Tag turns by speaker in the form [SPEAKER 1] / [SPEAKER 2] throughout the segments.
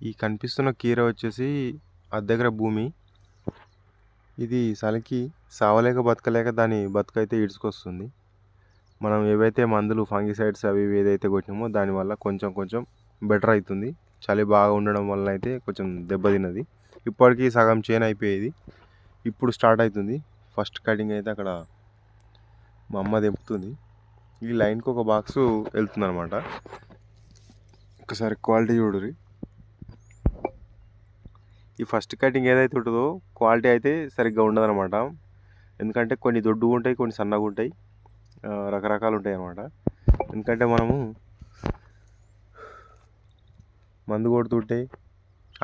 [SPEAKER 1] ఈ కనిపిస్తున్న కీర వచ్చేసి అద్దె దగ్గర భూమి. ఇది చలికి సావలేక బతకలేక దాని బతుకైతే ఇడుచుకొస్తుంది మనం ఏవైతే మందులు ఫంగిసైడ్స్ అవి ఇవి ఏదైతే కొట్టినామో దానివల్ల కొంచెం కొంచెం బెటర్ అవుతుంది చలి బాగా ఉండడం వల్ల అయితే కొంచెం దెబ్బతిన్నది ఇప్పటికీ సగం చేన్ అయిపోయేది. ఇప్పుడు స్టార్ట్ అవుతుంది. ఫస్ట్ కటింగ్ అయితే అక్కడ మా అమ్మ తెంపుతుంది. ఈ లైన్కి ఒక బాక్సు వెళ్తుంది అనమాట ఒకసారి క్వాలిటీ చూడుర్రి. ఈ ఫస్ట్ కటింగ్ ఏదైతే ఉంటుందో క్వాలిటీ అయితే సరిగ్గా ఉండదు అనమాట ఎందుకంటే కొన్ని దొడ్డుగా ఉంటాయి కొన్ని సన్నగా ఉంటాయి. రకరకాలు ఉంటాయి అనమాట ఎందుకంటే మనము మందు కొడుతుంటే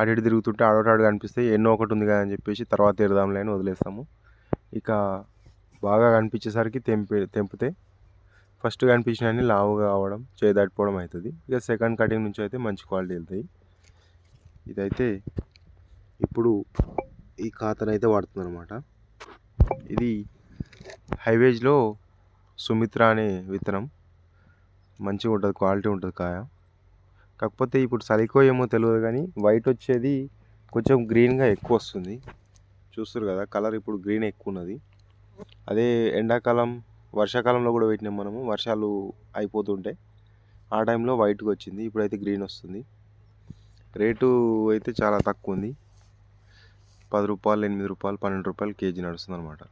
[SPEAKER 1] అటు ఇటు తిరుగుతుంటే ఆడోటాడు కనిపిస్తే ఎన్నో ఒకటి ఉంది కదా అని చెప్పేసి తర్వాత ఎడదాంలే అని వదిలేస్తాము. ఇక బాగా కనిపించేసరికి తెంపి తెంపితే ఫస్ట్ కనిపించినవన్నీ లావుగా అవడం చేదాటిపోవడం అవుతుంది. ఇక సెకండ్ కటింగ్ నుంచి అయితే మంచి క్వాలిటీ వెళ్తాయి. ఇదైతే ఇప్పుడు ఈ ఖాతాను అయితే వాడుతుంది అనమాట ఇది హైవేజ్లో సుమిత్ర అనే విత్తనం. మంచిగా ఉంటుంది క్వాలిటీ ఉంటుంది కాయ. కాకపోతే ఇప్పుడు సరికో ఏమో తెలియదు కానీ వైట్ వచ్చేది కొంచెం గ్రీన్గా ఎక్కువ వస్తుంది. చూస్తారు కదా కలర్ ఇప్పుడు గ్రీన్ ఎక్కువ ఉన్నది అదే ఎండాకాలం వర్షాకాలంలో కూడా పెట్టినాం మనము వర్షాలు అయిపోతుంటే ఆ టైంలో వైట్గా వచ్చింది ఇప్పుడైతే గ్రీన్ వస్తుంది. రేటు అయితే చాలా తక్కువ ఉంది పది రూపాయలు ఎనిమిది రూపాయలు పన్నెండు రూపాయలు కేజీ నడుస్తుంది అనమాట